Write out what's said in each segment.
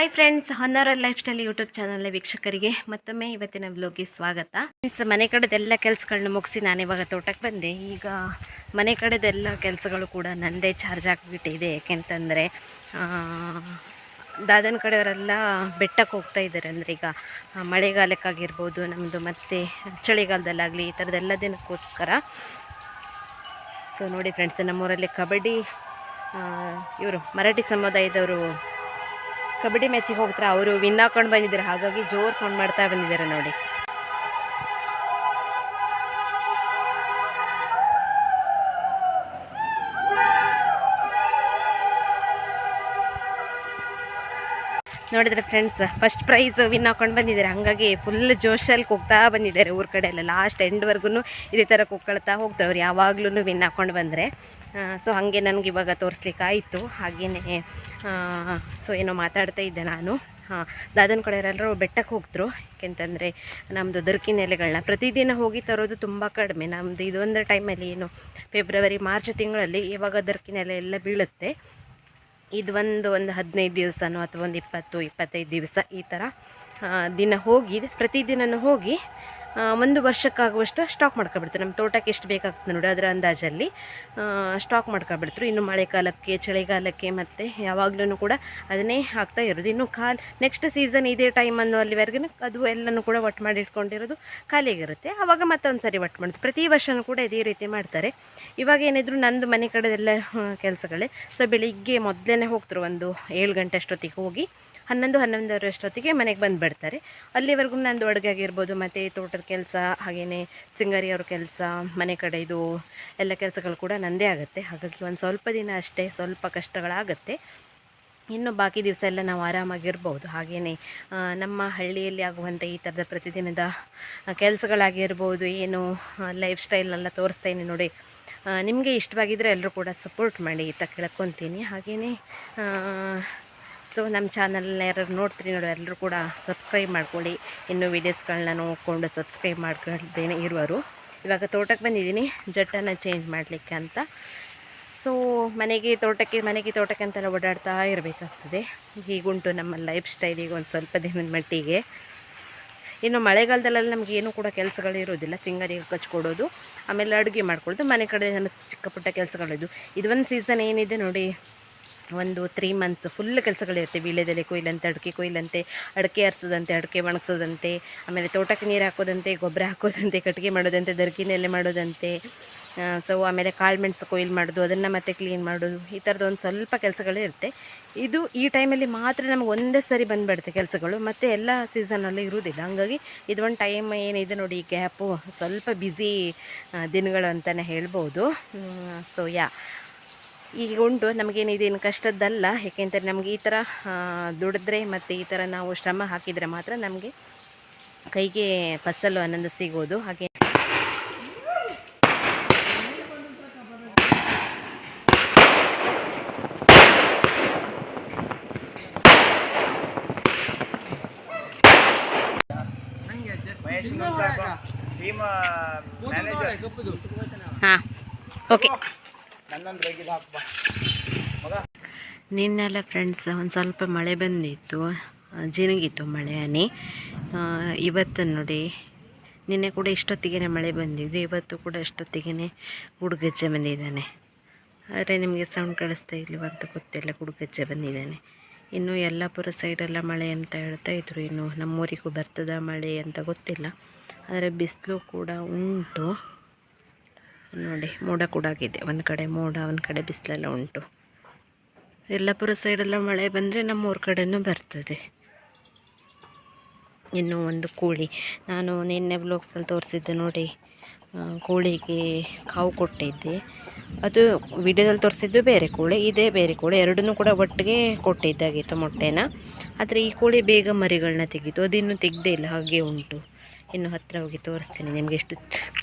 Hi friends Honnaral lifestyle YouTube channel ವೀಕ್ಷಕರಿಗೆ ಮತ್ತೊಮ್ಮೆ ಇವತ್ತಿನ ವ್ಲೋಗ್ಗೆ ಸ್ವಾಗತ. ಫ್ರೆಂಡ್ಸ್ ಮನೆ ಕಡೆದೆಲ್ಲ ಕೆಲಸಗಳನ್ನ ಮುಗಿಸಿ ನಾನು ಇವಾಗ ತೋಟಕ್ಕೆ ಬಂದೆ. ಈಗ ಮನೆ ಕಡೆದೆಲ್ಲ ಕೆಲಸಗಳು ಕೂಡ ನಂದೇ ಚಾರ್ಜ್ ಆಗಿಬಿಟ್ಟಿದೆ. ಯಾಕೆಂತಂದರೆ ದಾದನ ಕಡೆಯವರೆಲ್ಲ ಬೆಟ್ಟಕ್ಕೆ ಹೋಗ್ತಾ ಇದ್ದಾರೆ ಅಂದರೆ ಈಗ ಮಳೆಗಾಲಕ್ಕಾಗಿರ್ಬೋದು ನಮ್ಮದು ಮತ್ತು ಚಳಿಗಾಲದಲ್ಲಾಗಲಿ ಈ ಥರದ್ದೆಲ್ಲ ದಿನಕ್ಕೋಸ್ಕರ. ಸೊ ನೋಡಿ ಫ್ರೆಂಡ್ಸ್ ನಮ್ಮೂರಲ್ಲಿ ಕಬಡ್ಡಿ ಇವರು ಮರಾಠಿ ಸಮುದಾಯದವರು ಕಬಡ್ಡಿ ಮ್ಯಾಚಿಗೆ ಹೋಗ್ತಾರೆ ಅವರು ವಿನ್ ಹಾಕೊಂಡು ಬಂದಿದ್ದಾರೆ. ಹಾಗಾಗಿ ಜೋರು ಸೌಂಡ್ ಮಾಡ್ತಾ ಬಂದಿದ್ದಾರೆ ನೋಡಿ. ನೋಡಿದ್ರೆ ಫ್ರೆಂಡ್ಸ್ ಫಸ್ಟ್ ಪ್ರೈಸ್ ವಿನ್ ಹಾಕೊಂಡು ಬಂದಿದ್ದಾರೆ. ಹಾಗಾಗಿ ಫುಲ್ ಜೋಶಲ್ಲಿ ಹೋಗ್ತಾ ಬಂದಿದ್ದಾರೆ ಊರ ಕಡೆ ಎಲ್ಲ. ಲಾಸ್ಟ್ ಎಂಡ್ವರೆಗೂ ಇದೇ ಥರ ಕುಕ್ಕಳ್ತಾ ಹೋಗ್ತಾರೆ ಅವ್ರು. ಯಾವಾಗ್ಲೂ ವಿನ್ ಹಾಕೊಂಡು ಬಂದರೆ. ಸೊ ಹಾಗೆ ನನಗೆ ಇವಾಗ ತೋರಿಸ್ಲಿಕ್ಕೆ ಆಯಿತು ಹಾಗೆಯೇ ಸೊ ಏನೋ ಮಾತಾಡ್ತಾ ಇದ್ದೆ ನಾನು. ಹಾಂ, ದಾದನ ಕಡೆಯವರೆಲ್ಲರೂ ಬೆಟ್ಟಕ್ಕೆ ಹೋಗ್ತರು? ಯಾಕೆಂತಂದರೆ ನಮ್ಮದು ದುರ್ಕಿ ಎಲೆಗಳನ್ನ ಪ್ರತಿದಿನ ಹೋಗಿ ತರೋದು ತುಂಬ ಕಡಿಮೆ. ನಮ್ಮದು ಇದೊಂದು ಟೈಮಲ್ಲಿ ಏನು ಫೆಬ್ರವರಿ ಮಾರ್ಚ್ ತಿಂಗಳಲ್ಲಿ ಇವಾಗ ದರ್ಕಿ ನೆಲೆ ಎಲ್ಲ ಬೀಳುತ್ತೆ. ಇದು ಒಂದು ಒಂದು ಹದಿನೈದು ದಿವಸನೋ ಅಥವಾ ಒಂದು ಇಪ್ಪತ್ತು, ಇಪ್ಪತ್ತೈದು ದಿವಸ ಈ ಥರ ದಿನ ಹೋಗಿ, ಪ್ರತಿದಿನನೂ ಹೋಗಿ ಒಂದು ವರ್ಷಕ್ಕಾಗುವಷ್ಟು ಸ್ಟಾಕ್ ಮಾಡ್ಕೊಬಿಡ್ತಾರೆ. ನಮ್ಮ ತೋಟಕ್ಕೆ ಎಷ್ಟು ಬೇಕಾಗ್ತದೆ ನೋಡಿ ಅದರ ಅಂದಾಜಲ್ಲಿ. ಸ್ಟಾಕ್ ಮಾಡ್ಕೊಬಿಡ್ತಾರೆ. ಇನ್ನು ಮಳೆಗಾಲಕ್ಕೆ, ಚಳಿಗಾಲಕ್ಕೆ ಮತ್ತು ಯಾವಾಗಲೂ ಕೂಡ ಅದನ್ನೇ ಹಾಕ್ತಾ ಇರೋದು. ಇನ್ನು ಕಾಲ್ ನೆಕ್ಸ್ಟ್ ಸೀಸನ್ ಇದೇ ಟೈಮ್ ಅನ್ನೋ ಅಲ್ಲಿವರೆಗೂ ಅದು ಎಲ್ಲನೂ ಕೂಡ ಒಟ್ಟು ಮಾಡಿ ಇಟ್ಕೊಂಡಿರೋದು ಖಾಲಿಯಾಗಿರುತ್ತೆ. ಆವಾಗ ಮತ್ತೊಂದು ಸರಿ ಒಟ್ಟು ಮಾಡುತ್ತೆ ಪ್ರತಿ ವರ್ಷವೂ ಕೂಡ ಇದೇ ರೀತಿ ಮಾಡ್ತಾರೆ. ಇವಾಗ ಏನಿದ್ರು ನಂದು ಮನೆ ಕಡೆದೆಲ್ಲ ಕೆಲಸಗಳೇ. ಸೊ ಬೆಳಿಗ್ಗೆ ಮೊದಲೇ ಹೋಗ್ತಾರೆ ಒಂದು ಏಳು ಗಂಟೆ ಅಷ್ಟೊತ್ತಿಗೆ ಹೋಗಿ. ಹನ್ನೊಂದು ಹನ್ನೊಂದರ ಅಷ್ಟೊತ್ತಿಗೆ ಮನೆಗೆ ಬಂದುಬಿಡ್ತಾರೆ. ಅಲ್ಲಿವರೆಗೂ ನಂದು ಅಡುಗೆ ಆಗಿರ್ಬೋದು ಮತ್ತು ತೋಟದ ಕೆಲಸ ಹಾಗೆಯೇ ಸಿಂಗಾರಿ ಅವ್ರ ಕೆಲಸ, ಮನೆ ಕಡೆ ಇದು ಎಲ್ಲ ಕೆಲಸಗಳು ಕೂಡ ನಂದೇ ಆಗುತ್ತೆ. ಹಾಗಾಗಿ ಒಂದು ಸ್ವಲ್ಪ ದಿನ ಅಷ್ಟೇ, ಸ್ವಲ್ಪ ಕಷ್ಟಗಳಾಗುತ್ತೆ. ಇನ್ನು ಬಾಕಿ ದಿವಸ ಎಲ್ಲ ನಾವು ಆರಾಮಾಗಿರ್ಬೋದು. ಹಾಗೆಯೇ ನಮ್ಮ ಹಳ್ಳಿಯಲ್ಲಿ ಆಗುವಂಥ ಈ ಥರದ ಪ್ರತಿದಿನದ ಕೆಲಸಗಳಾಗಿರ್ಬೋದು, ಏನು ಲೈಫ್ ಸ್ಟೈಲ್ನೆಲ್ಲ ತೋರಿಸ್ತೇನೆ ನೋಡಿ. ನಿಮಗೆ ಇಷ್ಟವಾಗಿದ್ದರೆ ಎಲ್ಲರೂ ಕೂಡ ಸಪೋರ್ಟ್ ಮಾಡಿ ಅಂತ ಕೇಳ್ಕೊತೀನಿ. ಹಾಗೆಯೇ ಸೊ ನಮ್ಮ ಚಾನಲ್ನ ಯಾರು ನೋಡ್ತೀರಿ ನೋಡಿ, ಎಲ್ಲರೂ ಕೂಡ ಸಬ್ಸ್ಕ್ರೈಬ್ ಮಾಡ್ಕೊಳ್ಳಿ. ಇನ್ನೂ ವೀಡಿಯೋಸ್ಗಳನ್ನ ನೋಡಿಕೊಂಡು ಸಬ್ಸ್ಕ್ರೈಬ್ ಮಾಡ್ಕೊಳ್ದೇನೆ ಇರುವರು ಇವಾಗ ತೋಟಕ್ಕೆ ಬಂದಿದ್ದೀನಿ, ಜಟ್ಟನ್ನು ಚೇಂಜ್ ಮಾಡಲಿಕ್ಕೆ ಅಂತ. ಸೊ ಮನೆಗೆ ತೋಟಕ್ಕೆ ಮನೆಗೆ ತೋಟಕ್ಕೆ ಅಂತೆಲ್ಲ ಓಡಾಡ್ತಾ ಇರಬೇಕಾಗ್ತದೆ. ಹೀಗುಂಟು ನಮ್ಮ ಲೈಫ್ ಸ್ಟೈಲಿಗೆ ಒಂದು ಸ್ವಲ್ಪ ದಿನದ ಮಟ್ಟಿಗೆ. ಇನ್ನು ಮಳೆಗಾಲದಲ್ಲೆಲ್ಲ ನಮಗೆ ಏನೂ ಕೂಡ ಕೆಲಸಗಳು ಇರೋದಿಲ್ಲ ಸಿಂಗರಿಗೆ ಕಚ್ಕೊಡೋದು ಆಮೇಲೆ ಅಡುಗೆ ಮಾಡ್ಕೊಳ್ಳೋದು, ಮನೆ ಕಡೆ ನಮ್ಮ ಚಿಕ್ಕ ಪುಟ್ಟ ಕೆಲಸಗಳಿದ್ದು. ಇದೊಂದು ಸೀಸನ್ ಏನಿದೆ ನೋಡಿ. ಒಂದು ತ್ರೀ ಮಂತ್ಸ್ ಫುಲ್ ಕೆಲಸಗಳಿರುತ್ತೆ. ವೀಳ್ಯದೆಲೆ ಕೊಯ್ಲಂತೆ, ಅಡಿಕೆ ಕೊಯ್ಲಂತೆ, ಅಡಿಕೆ ಹರಿಸೋದಂತೆ ಅಡಿಕೆ ಒಣಗಿಸೋದಂತೆ, ಆಮೇಲೆ ತೋಟಕ್ಕೆ ನೀರು ಹಾಕೋದಂತೆ, ಗೊಬ್ಬರ ಹಾಕೋದಂತೆ, ಕಟ್ಟಿಗೆ ಮಾಡೋದಂತೆ, ದರ್ಗಿನೆಲೆ ಮಾಡೋದಂತೆ ಸೊ ಆಮೇಲೆ ಕಾಳು ಮೆಣಸು ಕೊಯ್ಲು ಮಾಡೋದು, ಅದನ್ನು ಮತ್ತೆ ಕ್ಲೀನ್ ಮಾಡೋದು, ಈ ಥರದ್ದು ಒಂದು ಸ್ವಲ್ಪ ಕೆಲಸಗಳೇ ಇರುತ್ತೆ. ಇದು ಈ ಟೈಮಲ್ಲಿ ಮಾತ್ರ ನಮಗೆ ಒಂದೇ ಸರಿ ಬಂದುಬಿಡುತ್ತೆ ಕೆಲಸಗಳು, ಮತ್ತು ಎಲ್ಲ ಸೀಸನಲ್ಲೂ ಇರುವುದಿಲ್ಲ ಹಂಗಾಗಿ ಒಂದು ಟೈಮ್ ಏನಿದೆ ನೋಡಿ ಈ ಗ್ಯಾಪು ಸ್ವಲ್ಪ ಬ್ಯುಸಿ ದಿನಗಳು ಅಂತಲೇ ಹೇಳ್ಬೋದು. ಸೊ ಯಾ ಈಗ ಉಂಟು ನಮಗೇನಿದೇನು ಕಷ್ಟದ್ದಲ್ಲ. ಏಕೆಂದರೆ ನಮಗೆ ಈ ಥರ ದುಡಿದ್ರೆ ಮತ್ತು ಈ ಥರ ನಾವು ಶ್ರಮ ಹಾಕಿದರೆ ಮಾತ್ರ ನಮಗೆ ಕೈಗೆ ಫಸಲು ಅನ್ನೋದು ಸಿಗೋದು. ಹಾಗೆ ಹಾಂ ಓಕೆ. ನಿನ್ನೆಲ್ಲ ಫ್ರೆಂಡ್ಸ್ ಒಂದು ಸ್ವಲ್ಪ ಮಳೆ ಬಂದಿತ್ತು. ಜಿನಗಿತ್ತು ಮಳೆ ಹನಿ. ಇವತ್ತು ನೋಡಿ, ನಿನ್ನೆ ಕೂಡ ಇಷ್ಟೊತ್ತಿಗೆ ಮಳೆ ಬಂದಿದ್ದು, ಇವತ್ತು ಕೂಡ ಇಷ್ಟೊತ್ತಿಗೆ ಗುಡುಗಜ್ಜೆ ಬಂದಿದ್ದಾನೆ. ಆದರೆ ನಿಮಗೆ ಸೌಂಡ್ ಕಳಿಸ್ತಾ ಅಂತ ಗೊತ್ತಿಲ್ಲ ಗುಡುಗಜ್ಜೆ ಬಂದಿದ್ದಾನೆ. ಇನ್ನು ಯಲ್ಲಾಪುರ ಸೈಡೆಲ್ಲ ಮಳೆ ಅಂತ ಹೇಳ್ತಾ ಇದ್ರು. ಇನ್ನು ನಮ್ಮೂರಿಗೂ ಬರ್ತದ ಮಳೆ ಅಂತ ಗೊತ್ತಿಲ್ಲ. ಆದರೆ ಬಿಸಿಲು ಕೂಡ ಉಂಟು. ನೋಡಿ, ಮೋಡ ಕೂಡ ಆಗಿದೆ. ಒಂದು ಕಡೆ ಮೋಡ, ಒಂದು ಕಡೆ ಬಿಸಿಲೆಲ್ಲ ಉಂಟು. ಯಲ್ಲಾಪುರ ಸೈಡೆಲ್ಲ ಮಳೆ ಬಂದರೆ ನಮ್ಮೂರ ಕಡೆಯೂ ಬರ್ತದೆ. ಇನ್ನು ಒಂದು ಕೋಳಿ. ನಾನು ನಿನ್ನೆ ಬ್ಲಾಗ್ಸಲ್ಲಿ ತೋರಿಸಿದ್ದೆ ನೋಡಿ ಕೋಳಿಗೆ ಕಾವು ಕೊಟ್ಟಿದ್ದೆ. ಅದು ವಿಡಿಯೋದಲ್ಲಿ ತೋರಿಸಿದ್ದು ಬೇರೆ ಕೋಳಿ, ಇದೇ ಬೇರೆ ಕೋಳಿ. ಎರಡನ್ನೂ ಕೂಡ ಒಟ್ಟಿಗೆ ಕೊಟ್ಟಿದ್ದಾಗಿತ್ತು ಮೊಟ್ಟೆನ. ಆದರೆ ಈ ಕೋಳಿ ಬೇಗ ಮರಿಗಳನ್ನ ತೆಗೀತು. ಅದಿನ್ನೂ ತೆಗ್ದೇ ಇಲ್ಲ, ಹಾಗೆ ಉಂಟು. ಇನ್ನು ಹತ್ತಿರ ಹೋಗಿ ತೋರಿಸ್ತೀನಿ. ನಿಮಗೆ ಎಷ್ಟು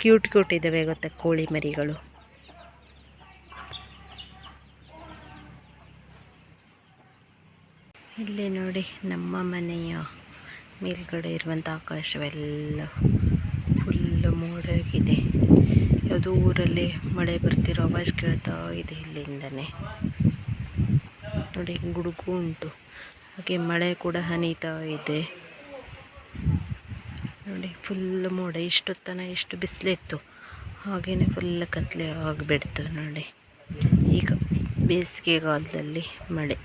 ಕ್ಯೂಟ್ ಕ್ಯೂಟ್ ಇದ್ದಾವೆ ಗೊತ್ತಾ ಕೋಳಿ ಮರಿಗಳು. ಇಲ್ಲಿ ನೋಡಿ ನಮ್ಮ ಮನೆಯ ಮೇಲ್ಗಡೆ ಇರುವಂಥ ಆಕಾಶವೆಲ್ಲ ಫುಲ್ಲು ಮೋಡಾಗಿದೆ. ಯಾವುದು ಊರಲ್ಲಿ ಮಳೆ ಬರ್ತಿರೋ ಆವಾಜ್ ಕೇಳ್ತಾ ಇದೆ ಇಲ್ಲಿಂದನೇ. ನೋಡಿ ಗುಡುಗು ಉಂಟು. ಹಾಗೆ ಮಳೆ ಕೂಡ ಹನಿತಾ ಇದೆ. ನೋಡಿ ಫುಲ್ ಮೋಡ ಇಷ್ಟೊತ್ತನ ಎಷ್ಟು ಬಿಸಿಲಿತ್ತು ಹಾಗೇ ಫುಲ್ ಕತ್ತಲೆ ಆಗಿಬಿಡ್ತು ನೋಡಿ. ಈಗ ಬೇಸಿಗೆಗಾಲದಲ್ಲಿ ಮಳೆ.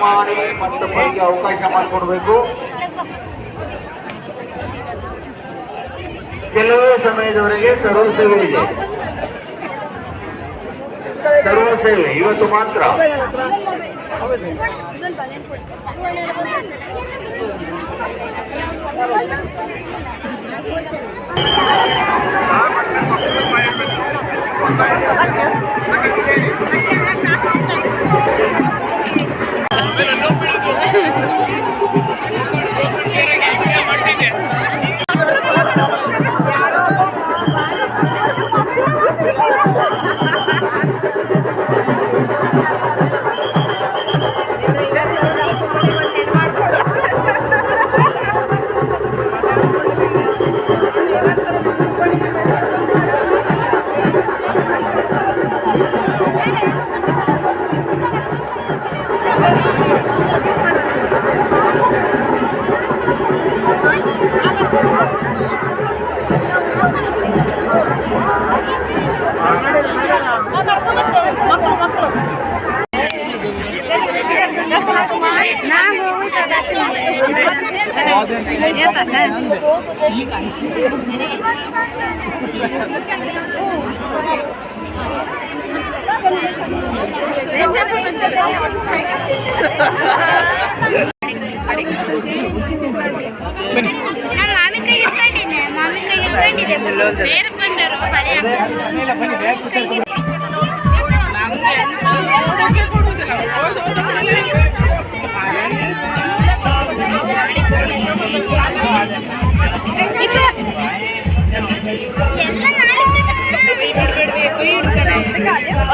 ಮಾಡಿ ಮತ್ತೊಬ್ಬರಿಗೆ ಅವಕಾಶ ಮಾಡಿಕೊಡ್ಬೇಕು ಕೆಲವೇ ಸಮಯದವರೆಗೆ ಸರ್ವ ಸೇವೆ ಇದೆ ಸರ್ವ ಸೇವೆ ಇವತ್ತು ಮಾತ್ರ ನಾನು ಮಾವಿನಕಾಯಿ Mira, no, mira, no. Gracias.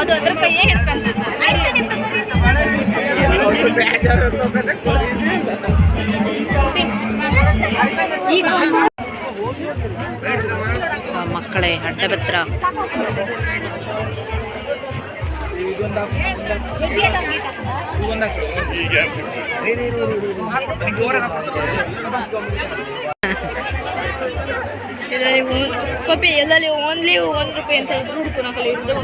ಅದು ಅದ್ರ ಕೈಯೇ ಹಿಡ್ಕಂತದ್ದು. ಜೋರಾಗಿ ಅಡ್ಡ ಎಲ್ಲಲ್ಲಿ ಓನ್ಲಿ ಒಂದು ರೂಪಾಯಿ ಅಂತ ಹೇಳಿದ್ರು. ಹುಡುಕು ನಕಲಿ ಇರೋದು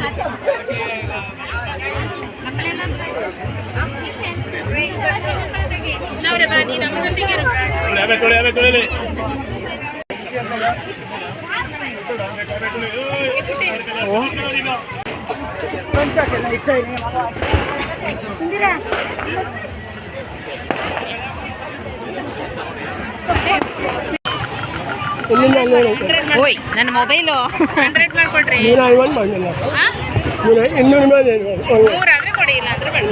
ಓಯ್ ನನ್ನ ಮೊಬೈಲು ಹಂಡ್ರೆಡ್ ಮಾಡ್ಕೊಡ್ರಿ ಹಾ? ಇನ್ನೂರು ಮೇಲೆ ಮೂರಾದ್ರೆ ಕೊಡಿ ಇಲ್ಲ ಅಂದ್ರೆ ಬೇಡ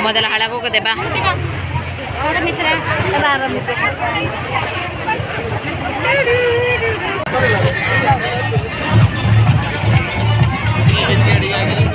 ನಮ್ಮದೆಲ್ಲ ಹಾಳಾಗೋಗದೆ ಬಾ ಶ್ರೀ